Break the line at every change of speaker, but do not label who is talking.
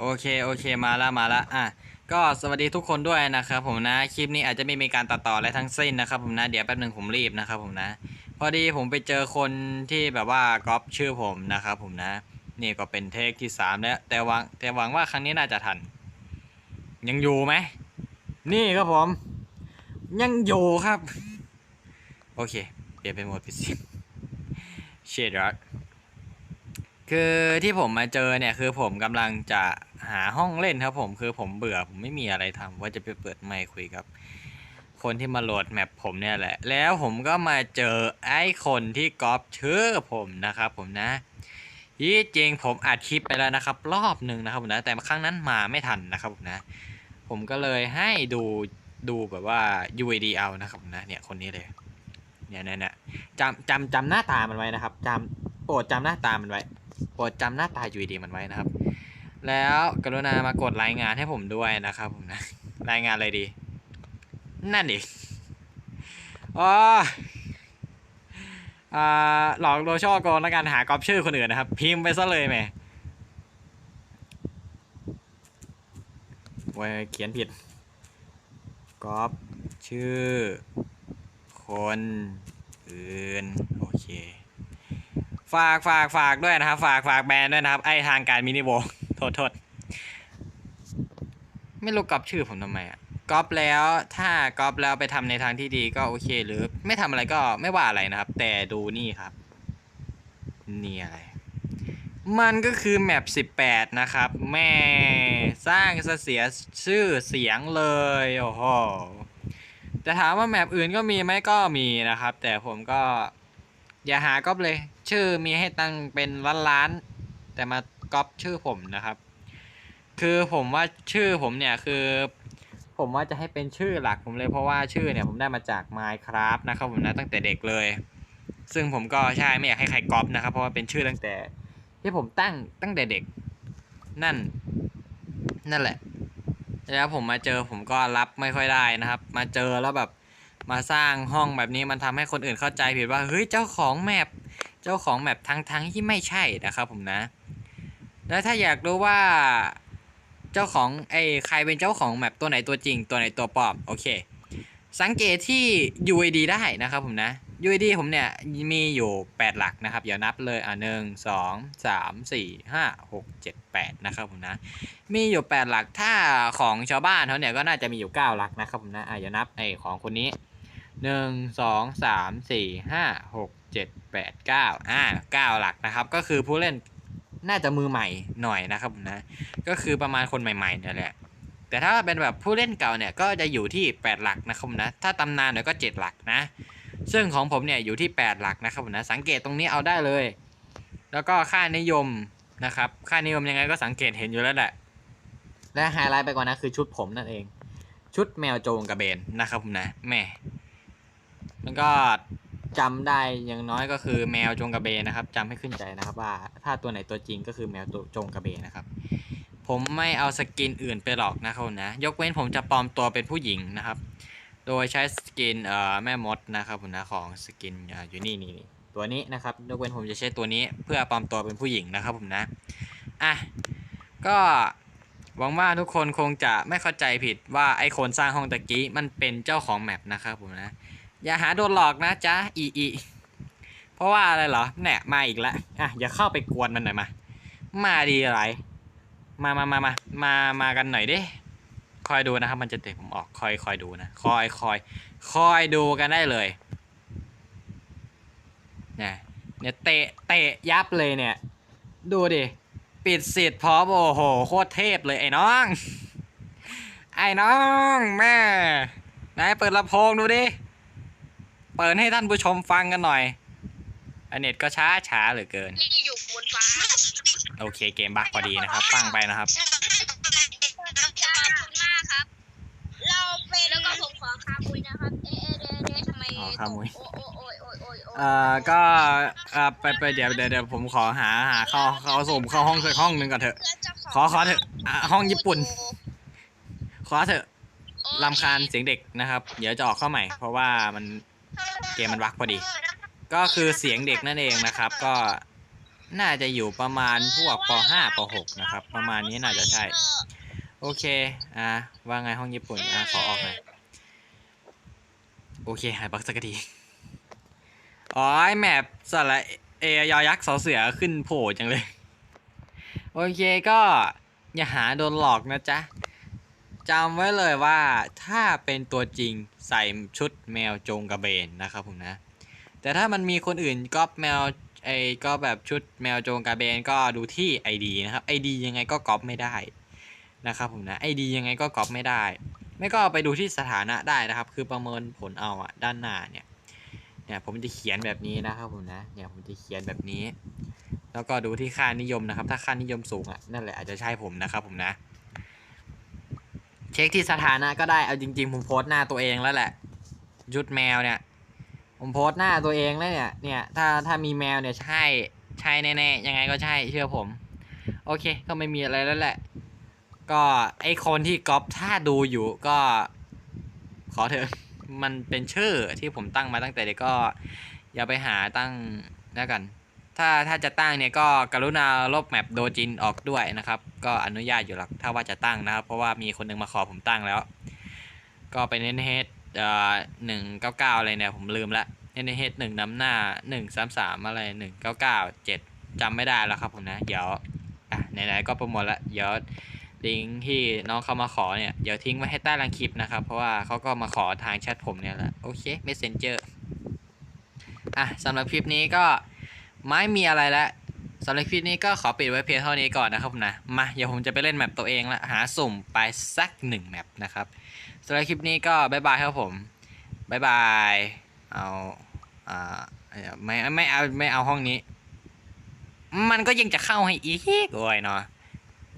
โอเคโอเคมาละมาละอะก็สวัสดีทุกคนด้วยนะครับผมนะคลิปนี้อาจจะไม่มีการตัดต่ออะไรทั้งสิ้นนะครับผมนะเดี๋ยวแป๊บหนึ่งผมรีบนะครับผมนะ พอดีผมไปเจอคนที่แบบว่าก๊อปชื่อผมนะครับผมนะ นี่ก็เป็นเทคที่สามแล้วแต่หวังแต่หวังว่าครั้งนี้น่าจะทัน ยังอยู่ไหมนี่ครับผม ยังอยู่ครับ โอเค เปลี่ยนเป็นโหมดปิดเสียงเชดรัก คือที่ผมมาเจอเนี่ยคือผมกำลังจะหาห้องเล่นครับผมคือผมเบื่อผมไม่มีอะไรทำว่าจะไปเปิดไมค์คุยกับ คนที่มาโหลดแมปผมเนี่ยแหละ แล้วผมก็มาเจอไอ้คนที่ก๊อปชื่อผมนะครับผมนะที่จริงผมอัดคลิปไปแล้วนะครับ รอบหนึ่งนะครับผมนะแต่ครั้งนั้นมาไม่ทันนะครับผมนะ ผมก็เลยให้ดูดูแบบว่า UID เอานะครับผมนะเนี่ยคนนี้เลยเนี่ยเนี่ยเนี่ยจำจำจำหน้าตามันไว้นะครับจำโปรดจำหน้าตามันไว้ โปรดจำหน้าตา UID มันไว้นะครับ แล้วกรุณามากดรายงานให้ผมด้วยนะครับผมนะ รายงานอะไรดี นั่นดิอ๋อหลอกโดยช่อโกงและการหากรอบชื่อคนอื่นนะครับ พิมพ์ไปซะเลยแหม่ไว้เขียนผิดกรอบชื่อ คนอื่น โอเค ฝากฝากฝากด้วยนะครับ ฝากฝากแบรนด์ด้วยนะครับ ไอทางการมินิโบโทษโทษไม่รู้กอปชื่อผมทำไมอะก๊อปแล้วถ้าก๊อปแล้วไปทำในทางที่ดีก็โอเค หรือไม่ทำอะไรก็ไม่ว่าอะไรนะครับ แต่ดูนี่ครับ นี่อะไร มันก็คือแมป18 นะครับ แม่สร้างเสียชื่อเสียงเลย โอ้โหแต่ถามว่าแมปอื่นก็มีไหมก็มีนะครับ แต่ผมก็อย่าหาก๊อปเลย ชื่อมีให้ตั้งเป็นล้านล้าน แต่มาก๊อปชื่อผมนะครับ คือผมว่าชื่อผมเนี่ยคือ ผมว่าจะให้เป็นชื่อหลักผมเลยเพราะว่าชื่อเนี่ยผมได้มาจาก Minecraft นะครับผมนะตั้งแต่เด็กเลย ซึ่งผมก็ใช่ไม่อยากให้ใครก๊อปนะครับ เพราะว่าเป็นชื่อตั้งแต่ ที่ผมตั้งตั้งแต่เด็ก นั่น นั่นแหละ แล้วผมมาเจอผมก็รับไม่ค่อยได้นะครับ มาเจอแล้วแบบมาสร้างห้องแบบนี้มันทำให้คนอื่นเข้าใจผิดว่าเฮ้ยเจ้าของแมป เจ้าของแมปทั้งทั้งที่ไม่ใช่นะครับผมนะ แล้วถ้าอยากรู้ว่าเจ้าของไอ้ใครเป็นเจ้าของแมปตัวไหนตัวจริง ตัวไหนตัวปลอมโอเค สังเกตที่ UID ได้นะครับผมนะ UID ผมเนี่ยมีอยู่ 8 หลักนะครับอย่านับเลยอะหนึ่งสองสามสี่ห้าหกเจ็ดแปดนะครับผมนะ มีอยู่ 8 หลักถ้าของชาวบ้านเขาเนี่ยก็น่าจะมีอยู่ 9 หลักนะครับผมนะอะอย่านับไอ้ของคนนี้หนึ่งสองสามสี่ห้าหก เจ็ดแปดเก้าอ่าเก้าหลักนะครับ ก็คือผู้เล่นน่าจะมือใหม่หน่อยนะครับผมนะ ก็คือประมาณคนใหม่ๆเนี่ยแหละ แต่ถ้าเป็นแบบผู้เล่นเก่าเนี่ยก็จะอยู่ที่ 8 หลักนะครับผมนะ ถ้าตำนานเนี่ยก็ 7 หลักนะ ซึ่งของผมเนี่ยอยู่ที่ 8 หลักนะครับผมนะ สังเกตตรงนี้เอาได้เลย แล้วก็ค่านิยมนะครับ ค่านิยมยังไงก็สังเกตเห็นอยู่แล้วแหละ และไฮไลท์ไปกว่านั้นคือชุดผมนั่นเอง ชุดแมวโจงกระเบนนะครับผมนะ แม่มันก็ จำได้อย่างน้อยก็คือแมวจงกระเบนนะครับจำให้ขึ้นใจนะครับว่าถ้าตัวไหนตัวจริงก็คือแมวตัวจงกระเบนนะครับ ผมไม่เอาสกินอื่นไปหรอกนะครับนะ ยกเว้นผมจะปลอมตัวเป็นผู้หญิงนะครับ โดยใช้สกินเอ่อแม่มดนะครับผมนะของสกินออยู่นี่นี่นี่ตัวนี้นะครับยกเว้นผมจะใช้ตัวนี้เพื่อปลอมตัวเป็นผู้หญิงนะครับผมนะอะก็หวังว่าทุกคนคงจะไม่เข้าใจผิดว่าไอคนสร้างห้องตะกี้มันเป็นเจ้าของแมปนะครับผมนะ อย่าหาโดนหลอกนะจ๊ะอีอีเพราะว่าอะไรเหรอเนี่ยมาอีกแล้วอะอย่าเข้าไปกวนมันหน่อยมา มาดีอะไร มามามามามามากันหน่อยดิคอยดูนะครับ มันจะเตะผมออกคอยคอยดูนะคอยคอยคอยดูกันได้เลยเนี่ยเนี่ยเตะเตะยับเลยเนี่ย ดูดิ ปิดสิทธิ์พร้อมโอ้โห โคตรเทพเลยไอ้น้อง ไอ้น้องแม่ไหนเปิดลำโพงดูดิ เปิดให้ท่านผู้ชมฟังกันหน่อยอันเน็ตก็ช้าช้าเหลือเกิน
ที่อยู่บนฟ้า
โอเคเกมบักพอดีนะครับ ฟังไปนะครับ
ขอบคุณมากครับ เราเป็นแล้วก็ผมขอคามุยนะครับเอ๊ะเอ๊ะเอ๊ะเอ๊ะทำไม
อ๋อคามุย
โอ้โอ้โอ้ยโอ้ยโอ้ยโอ้ย
เอ่อก็เอ่อไปไปเดี๋ยวเดี๋ยวเดี๋ยวผมขอหาหาเข้าเข้าสุ่มเข้าห้องสักห้องหนึ่งก่อนเถอะ
เพื่อนเจ้าของ
ขอขอเถอะอะห้องญี่ปุ่น ขอเถอะลำคาญเสียงเด็กนะครับ เดี๋ยวจะออกเข้าใหม่ เพราะว่ามัน เกมมันวักพอดี ก็คือเสียงเด็กนั่นเองนะครับ ก็น่าจะอยู่ประมาณพวกป .5 ป .6 นะครับ ประมาณนี้น่าจะใช่ โอเค อะว่าไงห้องญี่ปุ่น อะขอออกหน่อยโอเค หายบักสักที อ๋อแมปสระเอยอยักษ์สอเสือขึ้นโผล่จังเลย โอเคก็อย่าหาโดนหลอกนะจ๊ะ จำไว้เลยว่าถ้าเป็นตัวจริงใส่ชุดแมวจงกระเบนนะครับผมนะ แต่ถ้ามันมีคนอื่นก๊อปแมวไอ้ก็แบบชุดแมวโจงกระเบนก็ดูที่ ID นะครับ ID ยังไงก็ก๊อปไม่ได้นะครับผมนะ ID ยังไงก็ก๊อปไม่ได้ ไม่ก็ไปดูที่สถานะได้นะครับ คือประเมินผลเอาอะด้านหน้าเนี่ยเนี่ยผมจะเขียนแบบนี้นะครับผมนะเนี่ยผมจะเขียนแบบนี้ แล้วก็ดูที่ค่านิยมนะครับ ถ้าค่านิยมสูงอะนั่นแหละอาจจะใช่ผมนะครับผมนะ เช็คที่สถานะก็ได้เอาจริง ๆ ผมโพสต์หน้าตัวเองแล้วแหละ ยุดแมวเนี่ย ผมโพสต์หน้าตัวเองแล้วเนี่ย เนี่ย ถ้าถ้ามีแมวเนี่ยใช่ใช่แน่ๆยังไงก็ใช่เชื่อผม โอเค ก็ไม่มีอะไรแล้วแหละ ก็ไอคนที่ก๊อปถ้าดูอยู่ก็ ขอเถอะมันเป็นชื่อที่ผมตั้งมาตั้งแต่เด็กก็ อย่าไปหาตั้งแล้วกัน ถ้าถ้าจะตั้งเนี่ยก็กรุณาลบแมปโดจินออกด้วยนะครับ ก็อนุญาตอยู่หรอกถ้าว่าจะตั้งนะครับ เพราะว่ามีคนหนึ่งมาขอผมตั้งแล้ว ก็เป็นเน้นเฮดเอ่อหนึ่งเก้าเก้าอะไรเนี่ยผมลืมละเน้นเฮดหนึ่งน้ำหน้าหนึ่งสามสามอะไรหนึ่งเก้าเก้าเจ็ดจำไม่ได้แล้วครับผมนะ เดี๋ยวอะไหนๆก็โปรโมทละเดี๋ยวลิงก์ที่น้องเขามาขอเนี่ยเดี๋ยวทิ้งไว้ให้ใต้ล่างคลิปนะครับ เพราะว่าเขาก็มาขอทางแชทผมเนี่ยแหละโอเค messenger อะสำหรับคลิปนี้ก็ ไม่มีอะไรแล้วสำหรับคลิปนี้ก็ขอปิดไว้เพียงเท่านี้ก่อนนะครับผมนะ มาเดี๋ยวผมจะไปเล่นแมปตัวเองละหาสุ่มไปสักหนึ่งแมปนะครับสำหรับคลิปนี้ก็บายบายครับผมบายบายเอาอ่าไม่ไม่เอาไม่เอาห้องนี้ มันก็ยังจะเข้าให้อีกโอ้ยเนาะ